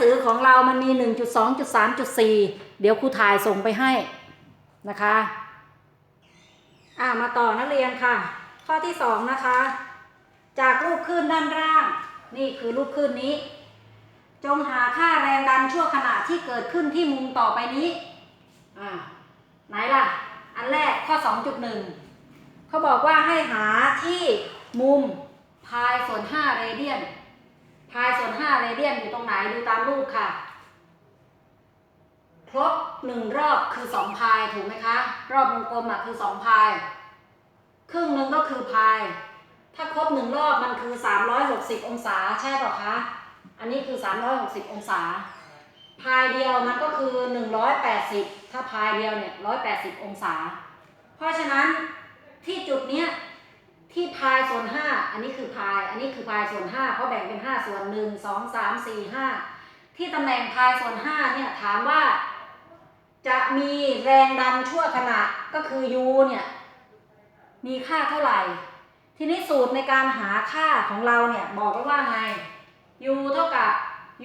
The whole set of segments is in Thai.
สือของเรามันมี 1.2.3.4 เดี๋ยวครูถ่ายส่งไปให้นะคะอ่ามาต่อนักเรียนค่ะ ข้อที่สองนะคะ จากรูปคลื่นด้านล่าง นี่คือรูปคลื่นนี้ จงหาค่าแรงดันชั่วขณะที่เกิดขึ้นที่มุมต่อไปนี้อ่าไหนล่ะ อันแรกข้อ 2.1 เขาบอกว่าให้หาที่มุมพายส่วน5เรเดียนายส่วน5เรเดียนอยู่ตรงไหนดูตามรูปค่ะ ครบหนึ่งรอบคือ2พายถูกไหมคะ รอบวงกลมอะคือ2พาย ครึ่งหนึ่งก็คือพาย ถ้าครบหนึ่งรอบมันคือ 360 องศาใช่เปล่าคะ อันนี้คือ 360 องศา พายเดียวมันก็คือ 180 ถ้าพายเดียวเนี่ย 180 องศา เพราะฉะนั้นที่จุดเนี้ย ที่พายส่วน5อันนี้คือพาย อันนี้คือพายส่วน5เพราะแบ่งเป็น5ส่วน1 2 3 4 5ที่ตำแหน่งพายส่วน5เนี่ยถามว่า จะมีแรงดันชั่วขณะก็คือ u เนี่ยมีค่าเท่าไหร่ ทีนี้สูตรในการหาค่าของเราเนี่ยบอกไว้ว่าไง u เท่ากับ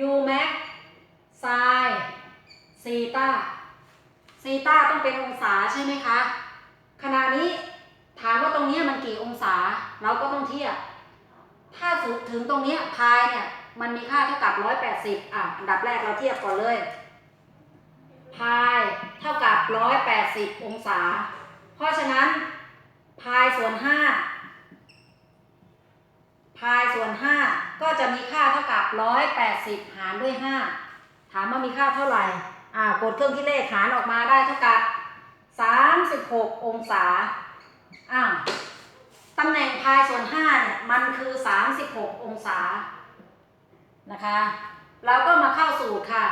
u max sin ซีตาซีตาต้องเป็นองศาใช่ไหมคะขณะนี้ถามว่าตรงเนี้ยมันกี่องศา เราก็ต้องเทียบ ถึงตรงนี้พายเนี่ยมันมีค่าเท่ากับ180อะอันดับแรกเราเทียบก่อนเลยพายเท่ากับ180องศา เพราะฉะนั้นพายส่วน5พายส่วน5ก็จะมีค่าเท่ากับ180หารด้วย5ถามว่ามีค่าเท่าไหร่อ่ากดเครื่องคิดเลขหารออกมาได้เท่ากับ36องศาอ้าว ตำแหน่งพายส่วน 5 เนี่ย มันคือ 36 องศานะคะเราก็มาเข้าสูตรค่ะ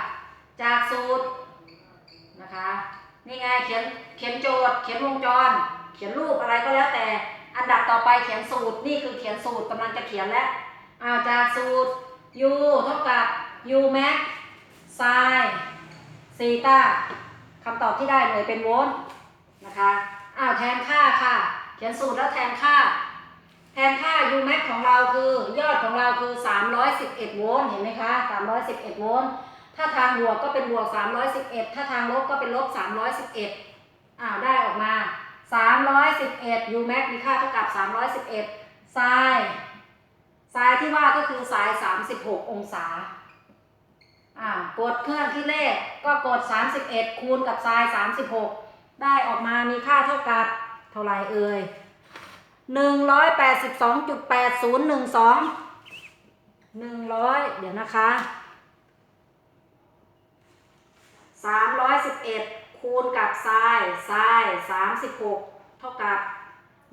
จากสูตรนะคะนี่ไงเขียนเขียนโจทย์ เขียนวงจร เขียนรูปอะไรก็แล้วแต่ อันดับต่อไปเขียนสูตรนี่คือเขียนสูตรกำลังจะเขียนแล้วอ่าจากสูตร u เท่ากับ u max sin ซีตาคำตอบที่ได้หน่วยเป็นโวลต์นะคะอ้าวแทนค่าค่ะ เขียนสูตรแล้วแทนค่า แทนค่า u max ของเราคือยอดของเราคือ 311 โวลต์เห็นไหมคะ 311 โวลต์ถ้าทางบวกก็เป็นบวก 311 ถ้าทางลบก็เป็นลบ 311อ้าวได้ออกมา 311 u max มีค่าเท่ากับ 311 sin ไซน์ที่ว่าก็คือไซน์36 องศาอ่ากดเครื่องที่เลขก็กด 31 คูณกับไซน์36 ได้ออกมามีค่าเท่ากับเท่าไหร่เอ่ย 182.8012 100 เดี๋ยวนะคะ311 คูณกับไซน์ไซน์36 เท่ากับ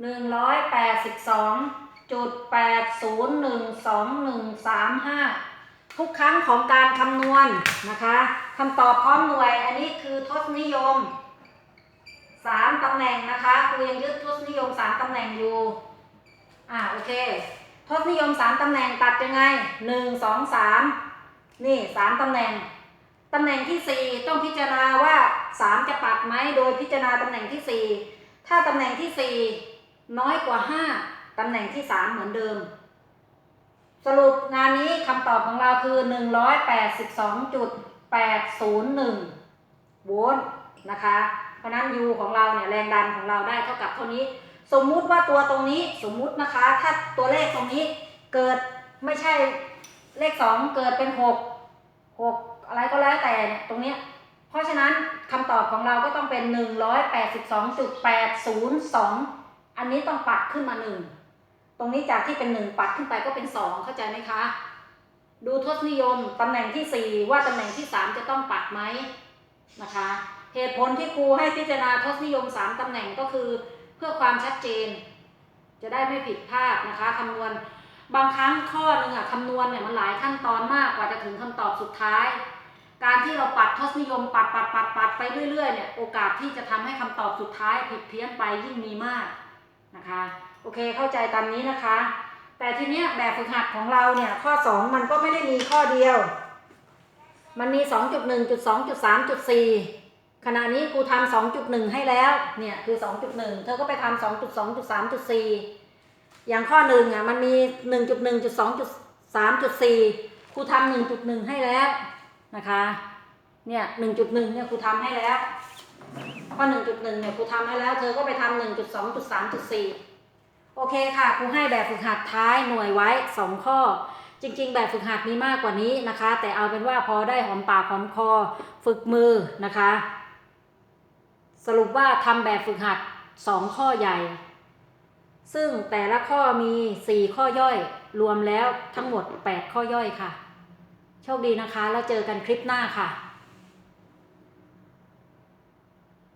182.80121135 ทุกครั้งของการคำนวณนะคะคำตอบพร้อมหน่วยอันนี้คือทศนิยม 3ตำแหน่งนะคะครูยังยึดทศนิยม3ตำแหน่งอยู่อ่าโอเคทศนิยม3ตำแหน่งตัดยังไง1 2 3นี่3ตำแหน่งตำแหน่งที่4ต้องพิจารณาว่า3จะปัดไหมโดยพิจารณาตำแหน่งที่4ถ้าตำแหน่งที่4น้อยกว่า5ตำแหน่งที่3เหมือนเดิม สรุปงานนี้คำตอบของเราคือ182.801โวลต์นะคะ ราะนั้น U ของเราเนี่ยแรงดันของเราได้เท่ากับเท่านี้ สมมุติว่าตัวตรงนี้สมมุตินะคะ ถ้าตัวเลขตรงนี้เกิดไม่ใช่เลข 2 เกิดเป็น 6 6 อะไรก็แล้วแต่เนี่ยตรงเนี้ยเพราะฉะนั้นคำตอบของเราก็ต้องเป็น 182.802 อันนี้ต้องปัดขึ้นมา 1 ตรงนี้จากที่เป็น 1 ปัดขึ้นไปก็เป็น 2 เข้าใจไหมคะ ดูทศนิยมตำแหน่งที่ 4 ว่าตำแหน่งที่ 3 จะต้องปัดไหมนะคะ เหตุผลที่ครูให้พิจารณาทศนิยม 3ตำแหน่งก็คือ เพื่อความชัดเจน จะได้ไม่ผิดพลาดนะคะคำนวณ บางครั้งข้อหนึ่งอะคำนวณเนี่ยมันหลายขั้นตอนมากกว่าจะถึงคำตอบสุดท้าย การที่เราปัดทศนิยมปัดปัดปัดปัดไปเรื่อยๆเนี่ยโอกาสที่จะทำให้คำตอบสุดท้ายผิดเพี้ยนไปยิ่งมีมากนะคะโอเคเข้าใจตามนี้นะคะ แต่ทีเนี้ยแบบฝึกหัดของเราเนี่ยข้อ 2 มันก็ไม่ได้มีข้อเดียว มันมี 2.1.2.3.4 ขณะนี้ครูทำ2.1ให้แล้ว เนี่ยคือ2.1เธอก็ไปทำ2.2.3.4องจุดสามจุดสี่อย่างข้อหนึ่งอะมันมี1.1.2.3.4ครูทำ1.1ให้แล้วนะคะ เนี่ยหนึ่งจุดหนึ่งเนี่ยครูทำให้แล้ว ข้อหนึ่งจุดหนึ่งเนี่ยครูทำให้แล้ว เธอก็ไปทำหนึ่งจุดสองจุดสามจุดสี่โอเคค่ะครูให้แบบฝึกหัดท้ายหน่วยไว้สองข้อจริงๆ แบบฝึกหัดมีมากกว่านี้นะคะ แต่เอาเป็นว่าพอได้หอมปากหอมคอ ฝึกมือนะคะ สรุปว่าทำแบบฝึกหัดสองข้อใหญ่ ซึ่งแต่ละข้อมีสี่ข้อย่อย รวมแล้วทั้งหมดแปดข้อย่อยค่ะ โชคดีนะคะ แล้วเจอกันคลิปหน้าค่ะ